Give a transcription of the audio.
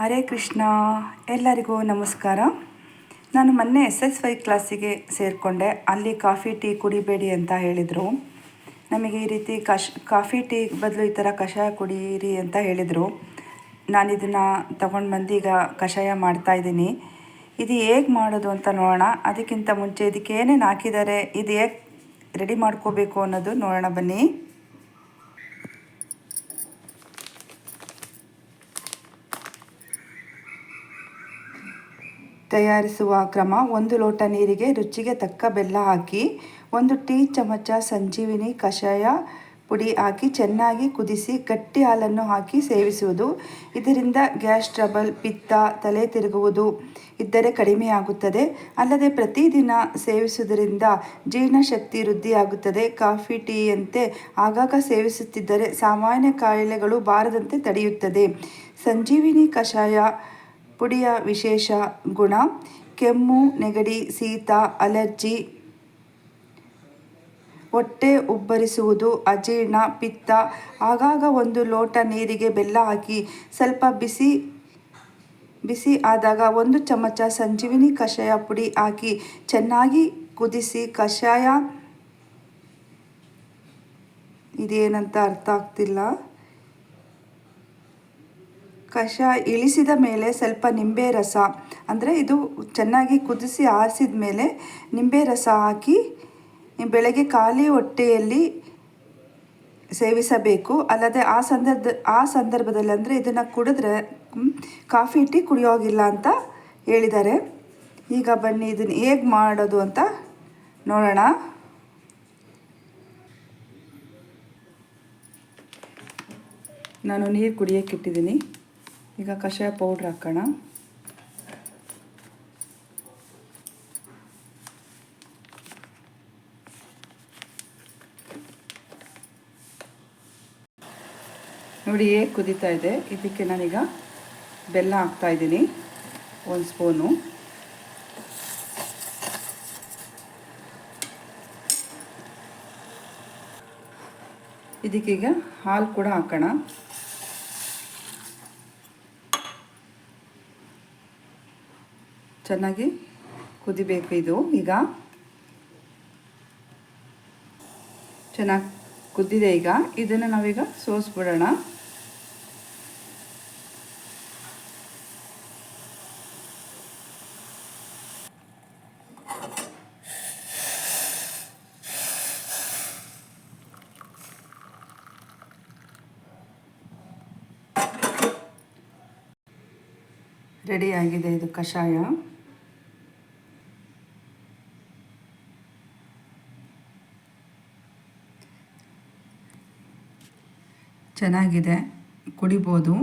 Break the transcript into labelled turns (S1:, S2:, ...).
S1: ಹರೇ ಕೃಷ್ಣ, ಎಲ್ಲರಿಗೂ ನಮಸ್ಕಾರ. ನಾನು ಮೊನ್ನೆ ಎಸ್ ಎಸ್ ವೈ ಕ್ಲಾಸಿಗೆ ಸೇರಿಕೊಂಡೆ. ಅಲ್ಲಿ ಕಾಫಿ, ಟೀ ಕುಡಿಬೇಡಿ ಅಂತ ಹೇಳಿದರು. ನಮಗೆ ಈ ರೀತಿ ಕಶ್ ಕಾಫಿ, ಟೀ ಬದಲು ಈ ಥರ ಕಷಾಯ ಕುಡಿಯಿರಿ ಅಂತ ಹೇಳಿದರು. ನಾನು ಇದನ್ನು ತಗೊಂಡು ಬಂದು ಈಗ ಕಷಾಯ ಮಾಡ್ತಾಯಿದ್ದೀನಿ ಇದು ಹೇಗೆ ಮಾಡೋದು ಅಂತ ನೋಡೋಣ. ಅದಕ್ಕಿಂತ ಮುಂಚೆ ಇದಕ್ಕೆ ಏನೇನು ಹಾಕಿದ್ದಾರೆ, ಇದು ಹೇಗೆ ರೆಡಿ ಮಾಡ್ಕೋಬೇಕು ಅನ್ನೋದು ನೋಡೋಣ ಬನ್ನಿ. ತಯಾರಿಸುವ ಕ್ರಮ ಒಂದು ಲೋಟ ನೀರಿಗೆ ರುಚಿಗೆ ತಕ್ಕ ಬೆಲ್ಲ ಹಾಕಿ, ಒಂದು ಟೀ ಚಮಚ ಸಂಜೀವಿನಿ ಕಷಾಯ ಪುಡಿ ಹಾಕಿ ಚೆನ್ನಾಗಿ ಕುದಿಸಿ ಗಟ್ಟಿ ಹಾಲನ್ನು ಹಾಕಿ ಸೇವಿಸುವುದು. ಇದರಿಂದ ಗ್ಯಾಸ್ ಟ್ರಬಲ್, ಪಿತ್ತ, ತಲೆ ತಿರುಗುವುದು ಇದ್ದರೆ ಕಡಿಮೆಯಾಗುತ್ತದೆ ಅಲ್ಲದೆ ಪ್ರತಿದಿನ ಸೇವಿಸುವುದರಿಂದ ಜೀರ್ಣಶಕ್ತಿ ವೃದ್ಧಿಯಾಗುತ್ತದೆ. ಕಾಫಿ ಟೀಯಂತೆ ಆಗಾಗ ಸೇವಿಸುತ್ತಿದ್ದರೆ ಸಾಮಾನ್ಯ ಕಾಯಿಲೆಗಳು ಬಾರದಂತೆ ತಡೆಯುತ್ತದೆ. ಸಂಜೀವಿನಿ ಕಷಾಯ ಪುಡಿಯ ವಿಶೇಷ ಗುಣ, ಕೆಮ್ಮು, ನೆಗಡಿ, ಶೀತ, ಅಲರ್ಜಿ, ಹೊಟ್ಟೆ ಉಬ್ಬರಿಸುವುದು, ಅಜೀರ್ಣ, ಪಿತ್ತ, ಆಗಾಗ ಒಂದು ಲೋಟ ನೀರಿಗೆ ಬೆಲ್ಲ ಹಾಕಿ ಸ್ವಲ್ಪ ಬಿಸಿ ಬಿಸಿ ಆದಾಗ ಒಂದು ಚಮಚ ಸಂಜೀವಿನಿ ಕಷಾಯ ಪುಡಿ ಹಾಕಿ ಚೆನ್ನಾಗಿ ಕುದಿಸಿ ಕಷಾಯ. ಇದೇನಂತ ಅರ್ಥ ಆಗ್ತಿಲ್ಲ. ಕಷಾಯ ಇಳಿಸಿದ ಮೇಲೆ ಸ್ವಲ್ಪ ನಿಂಬೆ ರಸ, ಅಂದರೆ ಇದು ಚೆನ್ನಾಗಿ ಕುದಿಸಿ ಆರಿಸಿದ ಮೇಲೆ ನಿಂಬೆ ರಸ ಹಾಕಿ ಬೆಳಗ್ಗೆ ಖಾಲಿ ಹೊಟ್ಟೆಯಲ್ಲಿ ಸೇವಿಸಬೇಕು. ಅಲ್ಲದೆ ಆ ಸಂದರ್ಭ ಆ ಸಂದರ್ಭದಲ್ಲಿ ಅಂದರೆ ಇದನ್ನು ಕುಡಿದ್ರೆ ಕಾಫಿ ಟೀ ಕುಡಿಯೋಗಿಲ್ಲ ಅಂತ ಹೇಳಿದ್ದಾರೆ. ಈಗ ಬನ್ನಿ ಇದನ್ನು ಹೇಗೆ ಮಾಡೋದು ಅಂತ ನೋಡೋಣ. ನಾನು ನೀರು ಕುಡಿಯೋಕೆ ಇಟ್ಟಿದ್ದೀನಿ. ಈಗ ಕಷಾಯ ಪೌಡ್ರ್ ಹಾಕೋಣ. ನೋಡಿ ಹೇಗೆ ಕುದೀತಾ ಇದೆ. ಇದಕ್ಕೆ ನಾನೀಗ ಬೆಲ್ಲ ಹಾಕ್ತಾ ಇದ್ದೀನಿ. ಒಂದು ಸ್ಪೂನು. ಇದಕ್ಕೀಗ ಹಾಲು ಕೂಡ ಹಾಕೋಣ. ಚೆನ್ನಾಗಿ ಕುದಿಬೇಕು ಇದು. ಈಗ ಚೆನ್ನಾಗಿ ಕುದ್ದಿದೆ ಈಗ. ಇದನ್ನು ನಾವೀಗ ಸೋಸ್ಬಿಡೋಣ. ಆಗಿದೆ ಇದು ಕಷಾಯ. ಚೆನ್ನಾಗಿದೆ ಕುಡಿಬೋದು.